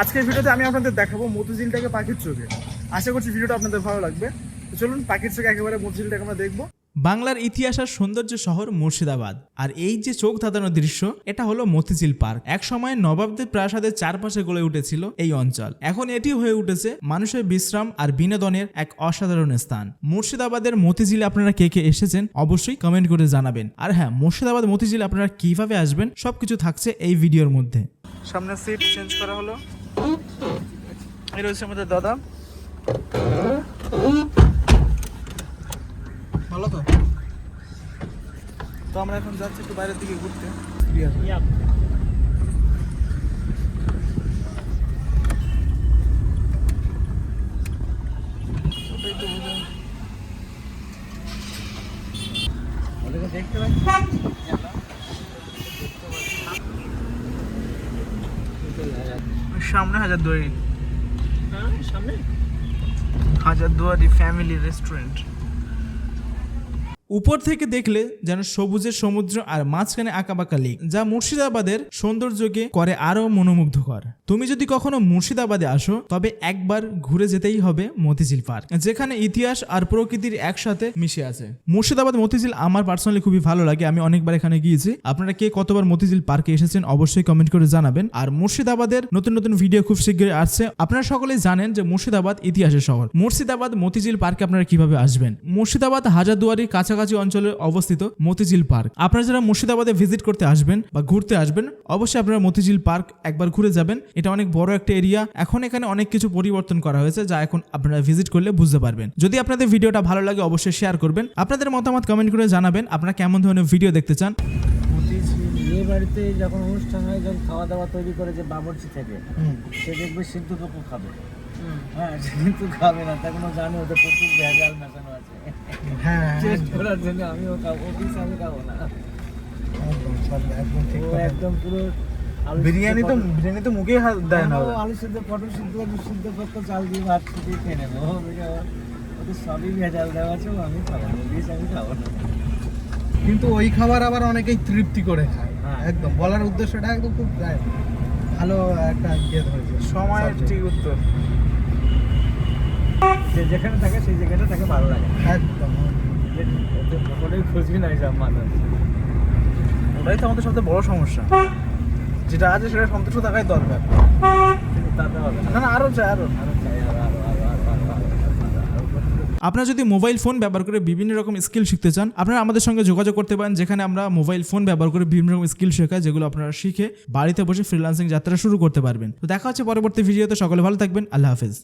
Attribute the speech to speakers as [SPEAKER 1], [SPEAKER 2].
[SPEAKER 1] আজকের ভিডিওতে আমি আপনাদের দেখাবো মতিঝিলটাকে পাখির চোখে। আশা করছি ভিডিওটা আপনাদের ভালো লাগবে। চলুন পাখির চোখে একেবারে মতিঝিলটাকে আমরা দেখব।
[SPEAKER 2] বাংলার ইতিহাস আর সৌন্দর্য শহর মুর্শিদাবাদ। আর এই যে চোখ ধাঁধানো দৃশ্য এটা হলো মতিঝিল পার্ক। এক সময় নবাবদের প্রাসাদের চারপাশে গড়ে উঠেছিল এই অঞ্চল। এখন এটি হয়ে উঠেছে মানুষের বিশ্রাম আর বিনোদনের এক অসাধারণ স্থান। মুর্শিদাবাদের মতিঝিলে আপনারা কে কে এসেছেন অবশ্যই কমেন্ট করে জানাবেন। আর হ্যাঁ মুর্শিদাবাদ মতিঝিল আপনারা কীভাবে আসবেন সবকিছু থাকছে এই ভিডিওর মধ্যে।
[SPEAKER 1] সামনে সিট চেঞ্জ করা হলো। এই রয়েছে আমাদের দাদা। ভালো তো। তো আমরা এখন যাচ্ছি একটু বাইরের দিকে ঘুরতে। ওটাই তো সামনে হাজারদুয়ারি হ্যাঁ, সামনে? হাজারদুয়ারি ফ্যামিলি রেস্টুরেন্ট
[SPEAKER 2] উপর থেকে দেখলে যেন সবুজের সমুদ্র আর মাঝখানে আঁকাবাঁকা লেক, যা মুর্শিদাবাদের সৌন্দর্যকে করে আরও মনোমুগ্ধকর। তুমি যদি কখনো মুর্শিদাবাদে আসো, তবে একবার ঘুরে যেতেই হবে মতিঝিল পার্ক, যেখানে ইতিহাস আর প্রকৃতির একসাথে মিশে আছে। মুর্শিদাবাদ মতিঝিল আমার পার্সোনালি খুবই ভালো লাগে, আমি অনেকবার এখানে গিয়েছি। আপনারা কে কতবার মতিঝিল পার্কে এসেছেন অবশ্যই কমেন্ট করে জানাবেন। আর মুর্শিদাবাদের নতুন নতুন ভিডিও খুব শীঘ্রই আসছে। আপনারা সকলেই জানেন যে মুর্শিদাবাদ ইতিহাসের শহর। মুর্শিদাবাদ মতিঝিল পার্কে আপনারা কীভাবে আসবেন? মুর্শিদাবাদ হাজারদুয়ারির কাছাকাছি অঞ্চলে অবস্থিত মতিঝিল পার্ক। আপনারা যারা মুর্শিদাবাদে ভিজিট করতে আসবেন বা ঘুরতে আসবেন অবশ্যই আপনারা মতিঝিল পার্ক একবার ঘুরে যাবেন। এটা অনেক বড় একটা এরিয়া। এখন এখানে অনেক কিছু পরিবর্তন করা হয়েছে যা এখন আপনারা ভিজিট করলে বুঝতে পারবেন। যদি আপনাদের ভিডিওটা ভালো লাগে অবশ্যই শেয়ার করবেন। আপনাদের মতামত কমেন্ট করে জানাবেন। আপনারা কেমন ধরনের ভিডিও দেখতে চান?
[SPEAKER 3] বিয়ে বাড়িতে যখন অনুষ্ঠান হয় যখন খাওয়া দাওয়া তৈরি করে যে বাবরচি থেকে সে দেখবে সিদ্ধ খাবে। হ্যাঁ কিন্তু খাবে না তখন ও জানে ওদের প্রচুর ভেজাল মেশানো আছে।
[SPEAKER 1] হ্যাঁ
[SPEAKER 3] টেস্ট করার জন্য আমিও খাব আমি খাব না। একদম পুরো
[SPEAKER 1] বিরিয়ানি তো বিরিয়ানি তো হাত দেয় না
[SPEAKER 3] আলু সিদ্ধ পটল সিদ্ধ আলু সিদ্ধ করতে চাল দিয়ে ভাত ফুটিয়ে খেয়ে নেবে। ওদের সবই ভেজাল দেওয়া আছে আমি খাব না আমি খাব না।
[SPEAKER 1] কিন্তু ওই খাবার আবার অনেকেই তৃপ্তি করে খায়।
[SPEAKER 3] হ্যাঁ।
[SPEAKER 1] একদম বলার উদ্দেশ্যটা একদম খুব ভালো একটা ইয়ে ধরেছে। সময়ের ঠিক উত্তর।
[SPEAKER 3] যে যেখানে থাকে সেই জায়গাটা তাকে ভালো লাগে
[SPEAKER 1] একদম
[SPEAKER 3] ওটাই খুঁজবি না হিসাব মানুষ
[SPEAKER 1] ওটাই তো আমাদের সবচেয়ে বড় সমস্যা যেটা আছে সেটা সন্তুষ্ট থাকাই দরকার
[SPEAKER 3] না
[SPEAKER 1] না আরও চাই
[SPEAKER 3] আরও
[SPEAKER 2] আপনারা যদি মোবাইল ফোন ব্যবহার করে বিভিন্ন রকম স্কিল শিখতে চান আপনারা আমাদের সঙ্গে যোগাযোগ করতে পারেন যেখানে আমরা মোবাইল ফোন ব্যবহার করে বিভিন্ন রকম স্কিল শেখায় যেগুলো আপনারা শিখে বাড়িতে বসে ফ্রিলান্সিং যাত্রা শুরু করতে পারবেন তো দেখা হচ্ছে পরবর্তী ভিডিওতে সকলে ভালো থাকবেন আল্লাহ হাফিজ